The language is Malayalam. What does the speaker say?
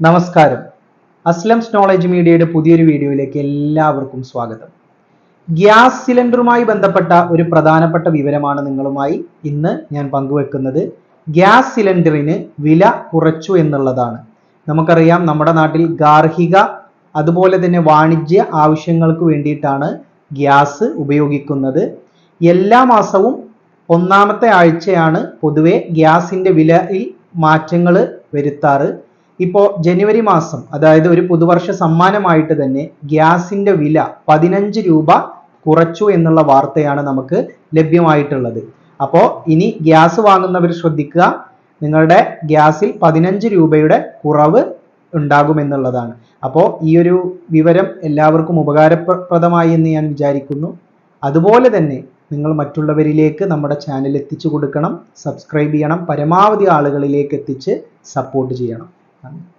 നമസ്കാരം. അസ്ലംസ് നോളജ് മീഡിയയുടെ പുതിയൊരു വീഡിയോയിലേക്ക് എല്ലാവർക്കും സ്വാഗതം. ഗ്യാസ് സിലിണ്ടറുമായി ബന്ധപ്പെട്ട ഒരു പ്രധാനപ്പെട്ട വിവരമാണ് നിങ്ങളുമായി ഇന്ന് ഞാൻ പങ്കുവെക്കുന്നത്. ഗ്യാസ് സിലിണ്ടറിന് വില കുറച്ചു എന്നുള്ളതാണ്. നമുക്കറിയാം നമ്മുടെ നാട്ടിൽ ഗാർഹിക അതുപോലെ തന്നെ വാണിജ്യ ആവശ്യങ്ങൾക്ക് വേണ്ടിയിട്ടാണ് ഗ്യാസ് ഉപയോഗിക്കുന്നത്. എല്ലാ മാസവും ഒന്നാമത്തെ ആഴ്ചയാണ് പൊതുവെ ഗ്യാസിന്റെ വിലയിൽ മാറ്റങ്ങൾ വരുത്താറ്. ഇപ്പോൾ ജനുവരി മാസം അതായത് ഒരു പുതുവർഷ സമ്മാനമായിട്ട് തന്നെ ഗ്യാസിന്റെ വില പതിനഞ്ച് രൂപ കുറച്ചു എന്നുള്ള വാർത്തയാണ് നമുക്ക് ലഭ്യമായിട്ടുള്ളത്. അപ്പോൾ ഇനി ഗ്യാസ് വാങ്ങുന്നവർ ശ്രദ്ധിക്കുക നിങ്ങളുടെ ഗ്യാസിൽ പതിനഞ്ച് രൂപയുടെ കുറവ് ഉണ്ടാകുമെന്നുള്ളതാണ്. അപ്പോൾ ഈ ഒരു വിവരം എല്ലാവർക്കും ഉപകാരപ്രദമായി എന്ന് ഞാൻ വിചാരിക്കുന്നു. അതുപോലെ തന്നെ നിങ്ങൾ മറ്റുള്ളവരിലേക്ക് നമ്മുടെ ചാനൽ എത്തിച്ചു കൊടുക്കണം സബ്സ്ക്രൈബ് ചെയ്യണം പരമാവധി ആളുകളിലേക്ക് എത്തിച്ച് സപ്പോർട്ട് ചെയ്യണം. ¿Vale?